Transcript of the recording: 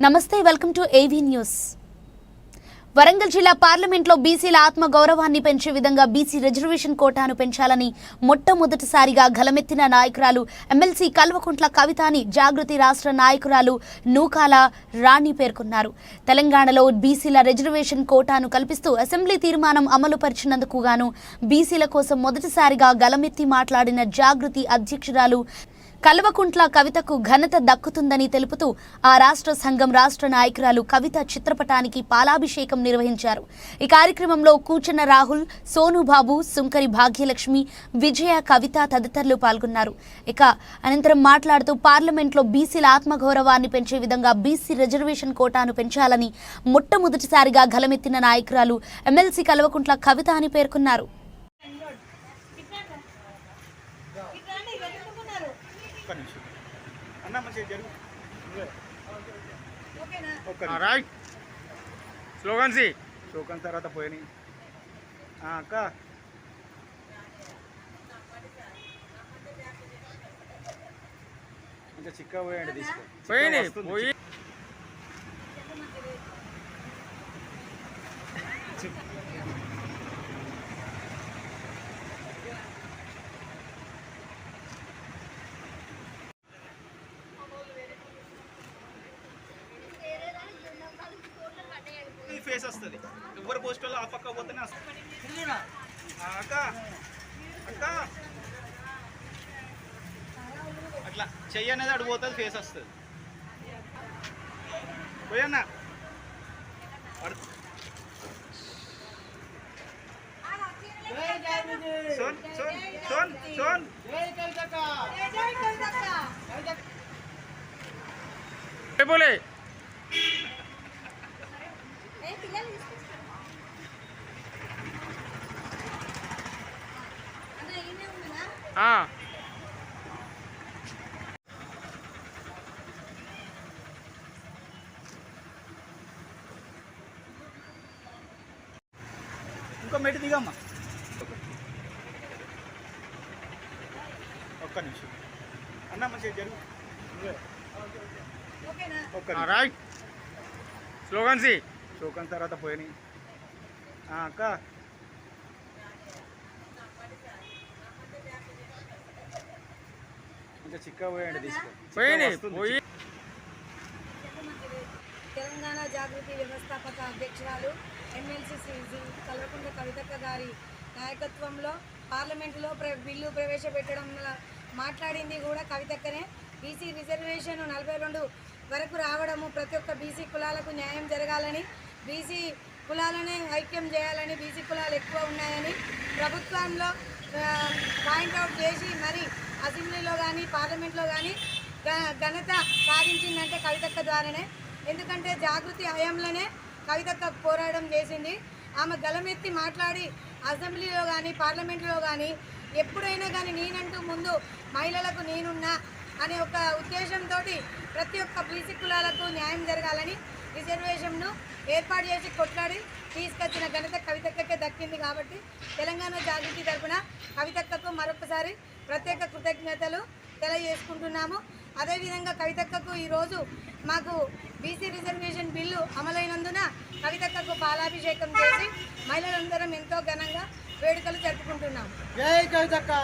నమస్తే welcome to AV news Warangal జిల్లా పార్లమెంట్లో బీసీల ఆత్మ గౌరవాన్ని పెంచే విధంగా బీసీ రిజర్వేషన్ కోటాను పెంచాలని మొట్టమొదటిసారిగా గలమెత్తిన నాయకురాలు ఎమ్మెల్సీ కల్వకుంట్ల కవితాని జాగృతి రాష్ట్ర నాయకురాలు నూకాల రాణి పేర్కొన్నారు. తెలంగాణలో బీసీల రిజర్వేషన్ కోటాను కల్పిస్తూ అసెంబ్లీ తీర్మానం అమలు పరిచినందుకు గాను బీసీల కోసం మొదటిసారిగా గలమెత్తి మాట్లాడిన జాగృతి అధ్యక్షురాలు కల్వకుంట్ల కవితకు ఘనత దక్కుతుందని తెలుపుతూ ఆ రాష్ట్ర సంఘం రాష్ట్ర నాయకురాలు కవిత చిత్రపటానికి పాలాభిషేకం నిర్వహించారు. ఈ కార్యక్రమంలో కూచన రాహుల్ సోనుబాబు సుంకరి భాగ్యలక్ష్మి విజయ కవిత తదితరులు పాల్గొన్నారు. ఇక అనంతరం మాట్లాడుతూ పార్లమెంట్లో బీసీల ఆత్మగౌరవాన్ని పెంచే విధంగా బీసీ రిజర్వేషన్ కోటాను పెంచాలని మొట్టమొదటిసారిగా గలమెత్తిన నాయకురాలు ఎమ్మెల్సీ కల్వకుంట్ల కవిత అని పేర్కొన్నారు. ఒక్క నిమిషం. అన్న మంచిగా జరుగు. ఒక్క. రైట్ స్లోగన్ సి శోకం తర్వాత పోయినాయి ఆ, అక్క. ఇంకా చిక్క పోయండి తీసుకో. పోయి ఎవరు పోస్ట్ ఆ పక్క పోతేనే వస్తుంది ఆ, అక్క అక్క అట్లా చెయ్యి అనేది అటు పోతుంది ఫేస్ వస్తుంది పోయన్నా అడు- సోన్ సోన్ సోన్ సోన్ ఏ బోలే ఆ ఇంకో మెట్టు దిగమ్మా ఒక్క నిమిషం అన్న మంచిగా జరుగు నువ్వే. ఒక్క నిమిషం. రైట్ స్లోగన్ సి శోకం తర్వాత పోయినాయి ఆ, అక్క ఇంకా చిక్క పోయండి తీసుకో. చిక్క పోయినాయి వస్తుంది. పోయి. తెలంగాణ జాగృతి వ్యవస్థాపక అధ్యక్షురాలు ఎమ్మెల్సీ శ్రీ జి. కల్వకుంట్ల కవితక్క గారి నాయకత్వంలో పార్లమెంటులో ప్ర బిల్లు ప్రవేశపెట్టడంలో మాట్లాడింది కూడా కవితక్కనే. బీసీ రిజర్వేషన్ నలభై రెండు వరకు రావడము ప్రతి ఒక్క బీసీ కులాలకు న్యాయం జరగాలని బీసీ కులాలనే ఐక్యం చేయాలని బీసీ కులాలు ఎక్కువ ఉన్నాయని ప్రభుత్వంలో పాయింట్అవుట్ చేసి మరి కానీ పార్లమెంట్లో కానీ ఘనత సాధించిందంటే కవితక్క ద్వారానే. ఎందుకంటే జాగృతి హయాంలోనే కవితక్క పోరాటం చేసింది. ఆమె గలమెత్తి మాట్లాడి అసెంబ్లీలో కానీ పార్లమెంట్లో కానీ ఎప్పుడైనా కానీ నేనంటూ ముందు మహిళలకు నేనున్నా అనే ఒక ఉద్దేశంతో ప్రతి ఒక్క బీసీ కులాలకు న్యాయం జరగాలని రిజర్వేషన్ను ఏర్పాటు చేసి కొట్లాడి తీసుకొచ్చిన ఘనత కవితక్కకే దక్కింది కాబట్టి తెలంగాణ జాగృతి తరఫున కవితక్కకు మరొకసారి ప్రత్యేక కృతజ్ఞతలు. తెలియజేసుకుంటున్నాము. అదేవిధంగా కవితక్కకు ఈరోజు మాకు బీసీ రిజర్వేషన్ బిల్లు అమలైనందున కవితక్కకు పాలాభిషేకం చేసి మహిళలందరం ఎంతో ఘనంగా వేడుకలు జరుపుకుంటున్నాం